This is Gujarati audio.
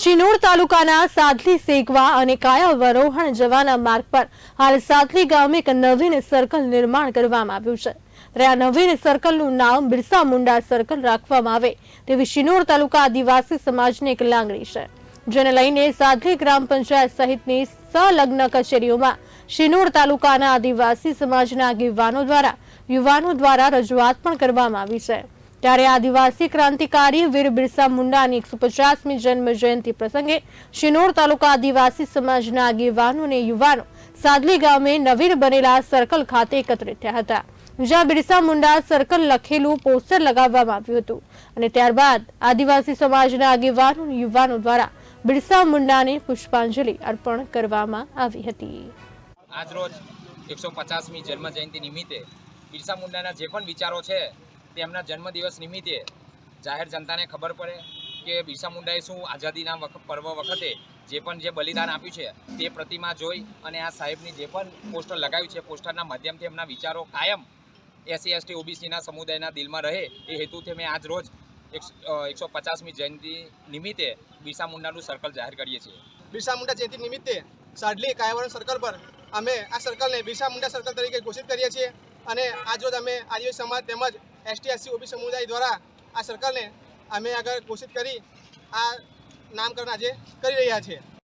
શિનોર તાલુકાના સાદલી સેગવા અને કાયાવરોહણ જવાના માર્ગ પર હાલ સાદલી ગામે એક નવીન સર્કલ નિર્માણ કરવામાં આવ્યું છે. ત્યારે આ નવીન સર્કલનું નામ બિરસા મુંડા સર્કલ રાખવામાં આવે તેવી શિનોર તાલુકા આદિવાસી સમાજની એક લાગણી છે. જેને લઈને સાદલી ગ્રામ પંચાયત સહિતની સંલગ્ન કચેરીઓમાં શિનોર તાલુકાના આદિવાસી સમાજના આગેવાનો દ્વારા, યુવાનો દ્વારા રજૂઆત પણ કરવામાં આવી છે. ત્યારે આદિવાસી ક્રાંતિકારી વીર બિરસા મુંડાની એકસો પચાસમી જન્મ જયંતિ પ્રસંગે શિનોર તાલુકા આદિવાસી સમાજના આગેવાનો અને યુવાનો સાદલી ગામે નવીન બનેલા સર્કલ ખાતે એકત્રિત થયા હતા. જ્યાં બિરસા મુંડા સર્કલ લખેલું પોસ્ટર લગાવવામાં આવ્યું હતું અને ત્યારબાદ આદિવાસી સમાજના આગેવાનો યુવાનો દ્વારા બિરસા મુંડાને પુષ્પાંજલિ અર્પણ કરવામાં આવી હતી. આજરોજ એકસો પચાસમી જન્મ જયંતિ નિમિત્તે બિરસા મુંડાના જે પણ વિચારો છે તેમના જન્મદિવસ નિમિત્તે જાહેર જનતાને ખબર પડે કે બિરસા મુંડાએ શું આઝાદીના પર્વ વખતે જે પણ જે બલિદાન આપ્યું છે તે પ્રતિમા જોઈ અને આ સાહેબની જે પણ પોસ્ટર લગાવ્યું છે, પોસ્ટરના માધ્યમથી એમના વિચારો કાયમ એસસી, એસટી, ઓબીસીના સમુદાયના દિલમાં રહે એ હેતુથી મેં આજ રોજ એકસો પચાસમી જયંતિ નિમિત્તે બિરસા મુંડાનું સર્કલ જાહેર કરીએ છીએ. બિરસા મુંડા જયંતિ નિમિત્તે સાડલી કાયાવરણ સર્કલ પર અમે આ સર્કલને બિરસા મુંડા સર્કલ તરીકે ઘોષિત કરીએ છીએ અને આજરોજ અમે આદિવાસી સમાજ તેમજ એસટી એસસી ઓબી સમુદાય દ્વારા આ સરકારને અમે આગળ ઘોષિત કરી આ નામકરણ આજે કરી રહ્યા છીએ.